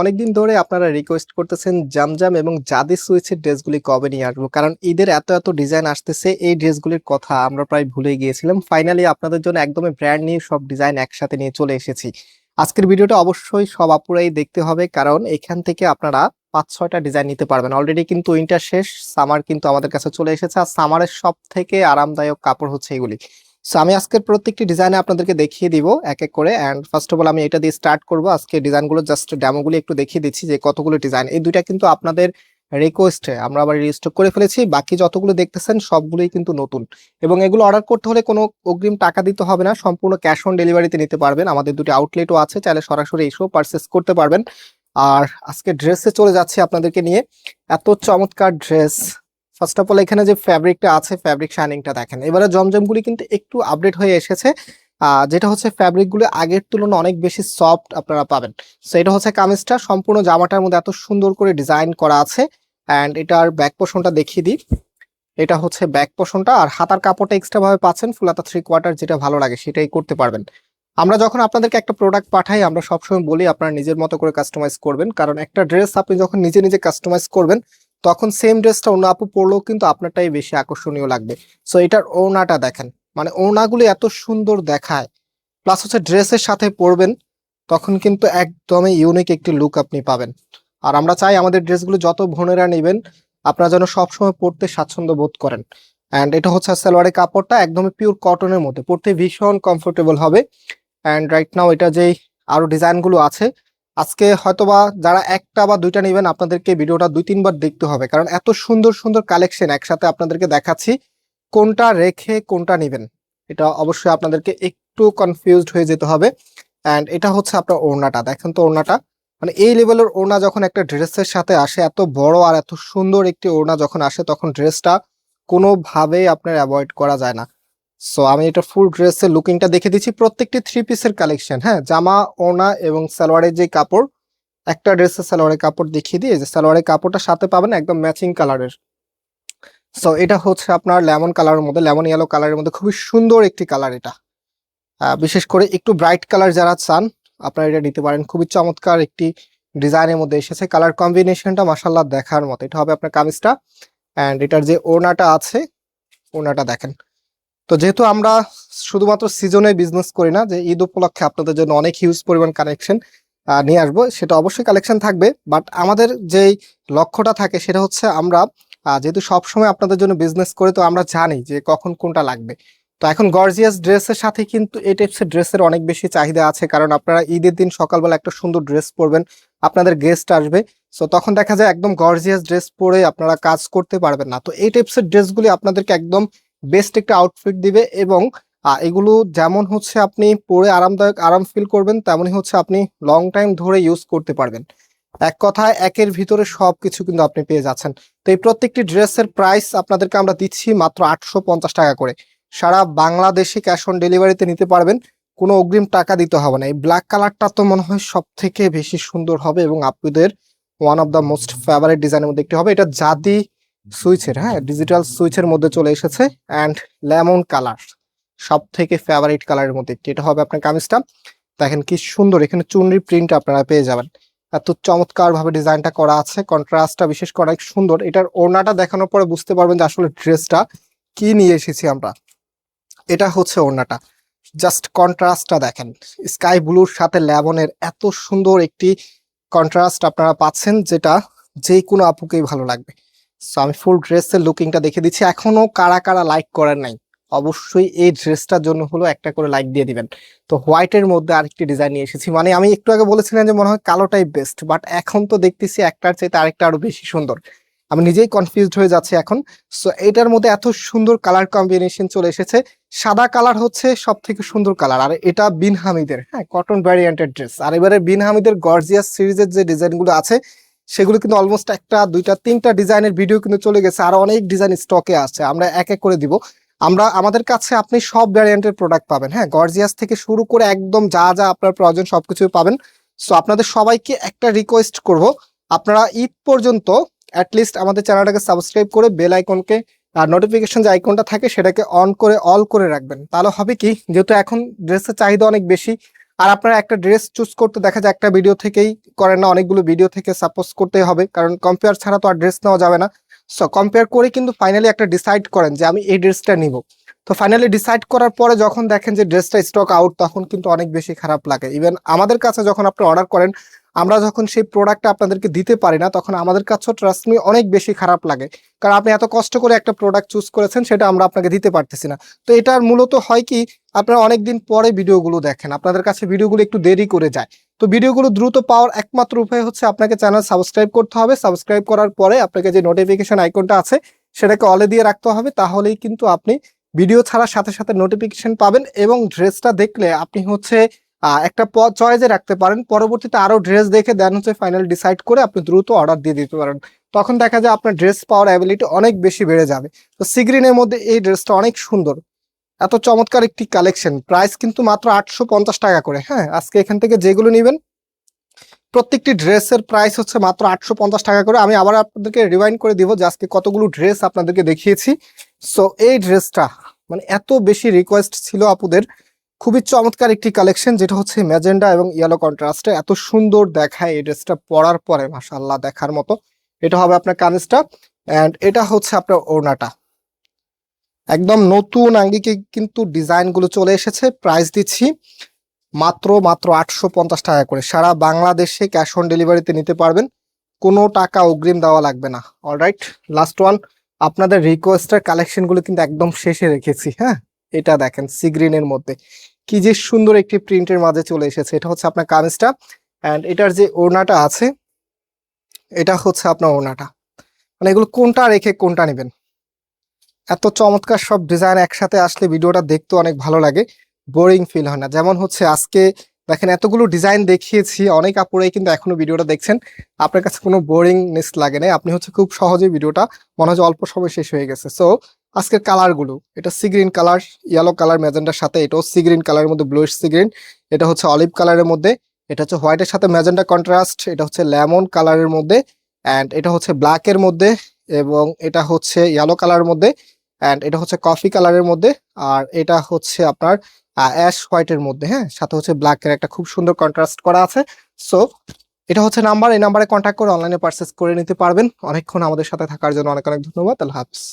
অনেকদিন ধরে আপনারা রিকোয়েস্ট করতেছেন জামজাম এবং জাদি সুইচের ড্রেসগুলি কবে নিয়ে আসব, কারণ ঈদের এত এত ডিজাইন আসতেছে, এই ড্রেসগুলির কথা আমরা প্রায় ভুলে গিয়েছিলাম। ফাইনালি আপনাদের জন্য একদমই ব্র্যান্ড নিউ সব ডিজাইন একসাথে নিয়ে চলে এসেছি। আজকের ভিডিওটা অবশ্যই সব আপুরাই দেখতে হবে, কারণ এখান থেকে আপনারা পাঁচ, ছয়টা ডিজাইন নিতে পারবেন। অলরেডি কিন্তু উইন্টার শেষ সামার কিন্তু আমাদের কাছে চলে এসেছে, আর সামারের সব থেকে আরামদায়ক কাপড় হচ্ছে এগুলি। সো আমি আজকের প্রত্যেকটি ডিজাইনে আপনাদেরকে দেখিয়ে দিব এক এক করে। অ্যান্ড ফার্স্ট অফ অল আমি এটা দিয়ে স্টার্ট করব। আজকে ডিজাইনগুলো জাস্ট ডেমোগুলো একটু দেখিয়ে দিচ্ছি যে কতগুলো ডিজাইন এই দুইটা কিন্তু আপনাদের রিকোয়েস্টে আমরা আবার রিস্টক করে ফেলেছি। বাকি যতগুলো দেখতেছেন, সবগুলোই কিন্তু নতুন। এবং এগুলো অর্ডার করতে হলে কোনো অগ্রিম টাকা দিতে হবে না। সম্পূর্ণ ক্যাশ অন ডেলিভারিতে নিতে পারবেন। আমাদের দুটি আউটলেটও আছে। চাইলে সরাসরি এসেও পারচেস করতে পারবেন। আর আজকে ড্রেসে চলে যাচ্ছি আপনাদেরকে নিয়ে। এত চমৎকার ড্রেস ফার্স্ট অফ অল এখানে যে ফ্যাব্রিকটা আছে ফ্যাব্রিক শাইনিংটা দেখেন। এবারে জমজমগুলি কিন্তু একটু আপডেট হয়ে এসেছে। যেটা হচ্ছে ফ্যাব্রিকগুলো আগের তুলনায় অনেক বেশি সফট আপনারা পাবেন। সো এটা হচ্ছে কামিজটা। সম্পূর্ণ জামাটার মধ্যে এত সুন্দর করে ডিজাইন করা আছে। অ্যান্ড এটার ব্যাক পোর্শনটা দেখিয়ে দিই। এটা হচ্ছে ব্যাক পোর্শনটা আর হাতার কাপড়টা এক্সট্রা ভাবে পাচ্ছেন। ফুল হাতা থ্রি কোয়ার্টার যেটা ভালো লাগে, সেটাই করতে পারবেন। আমরা যখন আপনাদেরকে একটা প্রোডাক্ট পাঠাই, আমরা সবসময় বলি আপনারা নিজের মতো করে কাস্টমাইজ করবেন। কারণ একটা ড্রেস আপনি যখন নিজে নিজে কাস্টমাইজ করবেন তখন সেম ড্রেসটা অন্য আপু পরলেও কিন্তু আপনারটাই বেশি আকর্ষণীয় লাগবে। সো এটার ওড়নাটা দেখেন। মানে ওড়নাগুলি এত সুন্দর দেখায়। প্লাস হচ্ছে ড্রেসের সাথে পরবেন, তখন কিন্তু একদমই ইউনিক একটি লুক আপনি পাবেন। আর আমরা চাই আমাদের ড্রেসগুলো যত বোনেরা নেবেন, আপনারা যেন সবসময় পরতে স্বাচ্ছন্দ্য বোধ করেন। অ্যান্ড এটা হচ্ছে সালোয়ারের কাপড়টা একদমই পিওর কটনের মধ্যে। পরতে ভীষণ কমফোর্টেবল হবে। অ্যান্ড রাইট নাও এটা যেই আরও ডিজাইনগুলো আছে আজকে হয়তোবা যারা একটা বা দুইটা নেবেন, আপনাদেরকে ভিডিওটা দুই, তিনবার দেখতে হবে। কারণ এত সুন্দর সুন্দর কালেকশন একসাথে আপনাদেরকে দেখাচ্ছি, কোনটা রেখে কোনটা নেবেন। এটা অবশ্যই আপনাদেরকে একটু কনফিউজড হয়ে যেতে হবে। অ্যান্ড এটা হচ্ছে আপনার ওড়নাটা। দেখেন তো ওড়নাটা। মানে এই লেভেলের ওড়না যখন একটা ড্রেসের সাথে আসে, এত বড় আর এত সুন্দর একটি ওড়না যখন আসে, তখন ড্রেসটা কোনোভাবেই আপনার অ্যাভয়েড করা যায় না। সো আমি এটা ফুল ড্রেসের লুকিংটা দেখে দিচ্ছি। প্রত্যেকটি থ্রি পিসের কালেকশন হ্যাঁ? জামা, ওড়না এবং সালোয়ারের যে কাপড়, একটা ড্রেসের সালোয়ারের কাপড় দেখিয়ে দিয়ে যে সালোয়ারের কাপড়টা সাথে পাবেন একদম ম্যাচিং কালারের সো এটা হচ্ছে আপনার লেমন কালারের মধ্যে লেমন ইয়েলো কালারের মধ্যে খুবই সুন্দর একটি কালার এটা। বিশেষ করে একটু ব্রাইট কালার যারা চান, আপনারা এটা নিতে পারেন। খুবই চমৎকার একটি ডিজাইনের মধ্যে এসেছে। কালার কম্বিনেশনটা মাসাল্লাহ দেখার মতো। এটা হবে আপনার কামিজটা অ্যান্ড এটার যে ওড়নাটা আছে, ওড়নাটা দেখেন। তো যেহেতু আমরা শুধুমাত্র সিজনে বিজনেস করি না, যে ঈদ উপলক্ষে আপনাদের জন্য অনেক হিউজ পরিমাণ কালেকশন নিয়ে আসব, সেটা অবশ্যই কালেকশন থাকবে। বাট আমাদের যেই লক্ষ্যটা থাকে সেটা হচ্ছে আমরা যেহেতু সবসময় আপনাদের জন্য বিজনেস করে, তো আমরা জানি যে কখন কোনটা লাগবে। তো এখন গর্জিয়াস ড্রেসের সাথে কিন্তু এই টাইপসের ড্রেসের অনেক বেশি চাহিদা আছে, কারণ আপনারা ঈদের দিন সকালবেলা একটা সুন্দর ড্রেস পরবেন, আপনাদের গেস্ট আসবে। সো তখন দেখা যায় একদম গর্জিয়াস ড্রেস পরে আপনারা কাজ করতে পারবেন না। তো এই টাইপসের ড্রেসগুলি আপনাদেরকে একদম বেস্ট একটা আউটফিট দিবে এবং এগুলো যেমন হচ্ছে আপনি পরে আরামদায়ক, আরাম ফিল করবেন, তেমনই হচ্ছে আপনি লং টাইম ধরে ইউজ করতে পারবেন। এক কথায়, একের ভিতরে সব কিছু কিন্তু আপনি পেয়ে যাচ্ছেন। তো এই প্রত্যেকটি ড্রেসের প্রাইস আপনাদেরকে আমরা দিচ্ছি মাত্র আটশো পঞ্চাশ টাকা করে। সারা বাংলাদেশে ক্যাশ অন ডেলিভারিতে নিতে পারবেন, কোনো অগ্রিম টাকা দিতে হবে না। এই ব্ল্যাক কালারটা তো মনে হয় সব থেকে বেশি সুন্দর হবে এবং আপনাদের one of the most favourite ডিজাইনের মধ্যে একটি হবে। এটা জাদি সুইচের হ্যাঁ ডিজিটাল সুইচের মধ্যে চলে এসেছে অ্যান্ড লেমন কালার সব থেকে ফেভারিট কালারের মধ্যে এটা হবে আপনার কামিজটা। দেখেন কি সুন্দর, এখানে চুনরি প্রিন্ট আপনারা পেয়ে যাবেন। এত চমৎকার ভাবে ডিজাইনটা করা আছে কন্ট্রাস্টটা বিশেষ করে সুন্দর। এটার ওড়নাটা দেখানোর পরে বুঝতে পারবেন যে আসলে ড্রেসটা কি নিয়ে এসেছি আমরা। এটা হচ্ছে ওড়নাটা। জাস্ট কন্ট্রাস্টটা দেখেন। স্কাই ব্লুর সাথে ল্যাবনের এত সুন্দর একটি কন্ট্রাস্ট আপনারা পাচ্ছেন, যেটা যে কোনো আপুকেই ভালো লাগবে। সো আমি ফুল ড্রেসের লুকিংটা দেখে দিচ্ছি। এখনও কারা কারা লাইক করেন নাই, অবশ্যই এই ড্রেসটার জন্য হলো একটা করে লাইক দিয়ে দিবেন। তো হোয়াইটের মধ্যে আরেকটি ডিজাইন নিয়ে এসেছি। মানে আমি একটু আগে বলেছিলাম যে মনে হয় কালোটাই বেস্ট বাট এখন তো দেখতেছি একটার চাইতে আরেকটা আরও বেশি সুন্দর। আমি নিজেই কনফিউজড হয়ে যাচ্ছি এখন। সো এটার মধ্যে এত সুন্দর কালার কম্বিনেশন চলে এসেছে। সাদা কালার হচ্ছে সব থেকে সুন্দর কালার আর এটা বিন হামিদের হ্যাঁ কটন ভ্যারিয়েন্টের ড্রেস আর এবারে বিন হামিদের গর্জিয়াস সিরিজের যে ডিজাইনগুলো আছে সেগুলো কিন্তু অলমোস্ট একটা, দুইটা, তিনটা ডিজাইনের ভিডিও কিন্তু চলে গেছে, আর অনেক ডিজাইন স্টকে আছে, আমরা এক এক করে দিব। আমরা, আমাদের কাছে আপনি সব ভ্যারিয়েন্টের প্রোডাক্ট পাবেন হ্যাঁ গর্জিয়াস থেকে শুরু করে একদম যা যা আপনার প্রয়োজন সবকিছু পাবেন। সো আপনাদের সবাইকে একটা রিকোয়েস্ট করব, আপনারা ঈদ পর্যন্ত অ্যাটলিস্ট আমাদের চ্যানেলটাকে সাবস্ক্রাইব করে বেল আইকনকে আর নোটিফিকেশন যে আইকনটা থাকে সেটাকে অন করে অল করে রাখবেন। তাহলে হবে কি, যেহেতু এখন ড্রেসের চাহিদা অনেক বেশি আর আপনারা একটা ড্রেস চুজ করতে দেখা যায় একটা ভিডিও থেকেই করেন না, অনেকগুলো ভিডিও থেকে সাপোজ করতে হবে, কারণ কম্পেয়ার ছাড়া তো আর ড্রেস নেওয়া যাবে না। সো কম্পেয়ার করে কিন্তু ফাইনালি একটা ডিসাইড করেন যে আমি এই ড্রেসটা নিব। তো ফাইনালি ডিসাইড করার পরে যখন দেখেন যে ড্রেসটা স্টক আউট তখন কিন্তু অনেক বেশি খারাপ লাগে। ইভেন আমাদের কাছে যখন আপনি অর্ডার করেন আমরা যখন সেই প্রোডাক্টটা আপনাদেরকে দিতে পারি না, তখন আমাদের কাছেও ট্রাস্ট মি অনেক বেশি খারাপ লাগে। কারণ আপনি এত কষ্ট করে একটা প্রোডাক্ট চুজ করেছেন, সেটা আমরা আপনাকে দিতে পারতেছি না। তো এটার মূলত হয় কি, আপনারা অনেকদিন পরে ভিডিওগুলো দেখেন, আপনাদের কাছে ভিডিওগুলো একটু দেরি করে যায়। তো ভিডিওগুলো দ্রুত পাওয়ার একমাত্র উপায় হচ্ছে আপনাকে চ্যানেল সাবস্ক্রাইব করতে হবে। সাবস্ক্রাইব করার পরে আপনাকে যে নোটিফিকেশন আইকনটা আছে, সেটাকে অলে দিয়ে রাখতে হবে। তাহলেই কিন্তু আপনি ভিডিও ছাড়ার সাথে সাথে নোটিফিকেশন পাবেন এবং ড্রেসটা দেখলে আপনি হচ্ছে একটা চয়েসে রাখতে পারেন। পরবর্তীতে আরও ড্রেস দেখে দেন হচ্ছে ফাইনাল ডিসাইড করে আপনি দ্রুত অর্ডার দিয়ে দিতে পারেন। তখন দেখা যায় আপনার ড্রেস পাওয়ার অ্যাবিলিটি অনেক বেশি বেড়ে যাবে। তো সিগ্রিনের মধ্যে এই ড্রেসটা অনেক সুন্দর। এত চমৎকার একটি কালেকশন প্রাইস কিন্তু মাত্র আটশো পঞ্চাশ টাকা করে। হ্যাঁ আজকে এখান থেকে যেগুলো নেবেন, প্রত্যেকটি ড্রেসের প্রাইস হচ্ছে মাত্র আটশো পঞ্চাশ টাকা করে। আমি আবার আপনাদেরকে রিমাইন্ড করে দিব যে আজকে কতগুলো ড্রেস আপনাদেরকে দেখিয়েছি। সো এই ড্রেসটা মানে এত বেশি রিকোয়েস্ট ছিল আপুদের। খুবই চমৎকার একটি কালেকশন যেটা হচ্ছে ম্যাজেন্ডা এবং ইয়েলো কন্ট্রাস্টে এত সুন্দর দেখায় এই ড্রেসটা পরার পরে মাসাল্লাহ দেখার মতো। এটা হবে আপনার কামিজটা অ্যান্ড এটা হচ্ছে আপনার ওড়নাটা। একদম নতুন আঙ্গিকে কিন্তু ডিজাইনগুলো চলে এসেছে। প্রাইস দিচ্ছি মাত্র মাত্র আটশো পঞ্চাশ টাকা করে। সারা বাংলাদেশে ক্যাশ অন ডেলিভারিতে নিতে পারবেন। কোনো টাকা অগ্রিম দেওয়া লাগবে না। অলরাইট লাস্ট ওয়ান আপনাদের রিকোয়েস্টের কালেকশনগুলো কিন্তু একদম শেষে রেখেছি হ্যাঁ? এটা দেখেন সি গ্রিনের মধ্যে। কি যে সুন্দর একটি প্রিন্টের মাঝে চলে এসেছে। এটা হচ্ছে আপনার কামিজটা। অ্যান্ড এটার যে ওড়নাটা আছে, এটা হচ্ছে আপনার ওড়নাটা। মানে এগুলো কোনটা রেখে কোনটা নেবেন? এত চমৎকার সব ডিজাইন একসাথে আসলে ভিডিওটা দেখতে অনেক ভালো লাগে। বোরিং ফিল হয় না। যেমন হচ্ছে আজকে দেখেন, এতগুলো ডিজাইন দেখিয়েছি, অনেক আপুরাই কিন্তু এখনও ভিডিওটা দেখছেন। আপনার কাছে কোনো বোরিংনেস লাগে না আপনি হচ্ছে খুব সহজে ভিডিওটা মনে হয় অল্প সময় শেষ হয়ে গেছে। সো আজকের কালারগুলো, এটা sea green colour yellow colour, ম্যাজেন্ডার সাথে, এটাও সি গ্রিন কালারের মধ্যে ব্লুইশ সি গ্রিন, এটা হচ্ছে অলিভ কালারের মধ্যে, এটা হচ্ছে হোয়াইটের সাথে ম্যাজেন্ডা কন্ট্রাস্ট এটা হচ্ছে লেমন কালারের মধ্যে অ্যান্ড এটা হচ্ছে ব্ল্যাকের মধ্যে, এবং এটা হচ্ছে ইয়েলো কালারের মধ্যে অ্যান্ড এটা হচ্ছে কফি কালারের মধ্যে, আর এটা হচ্ছে আপনার অ্যাশ হোয়াইটের মধ্যে হ্যাঁ সাথে হচ্ছে ব্ল্যাকের একটা খুব সুন্দর কন্ট্রাস্ট করা আছে সো এটা হচ্ছে নাম্বার এই নাম্বারে কন্ট্যাক্ট করে অনলাইনে পারচেস করে নিতে পারবেন, অনেকক্ষণ আমাদের সাথে থাকার জন্য অনেক অনেক ধন্যবাদ, আল্লাহ হাফিজ।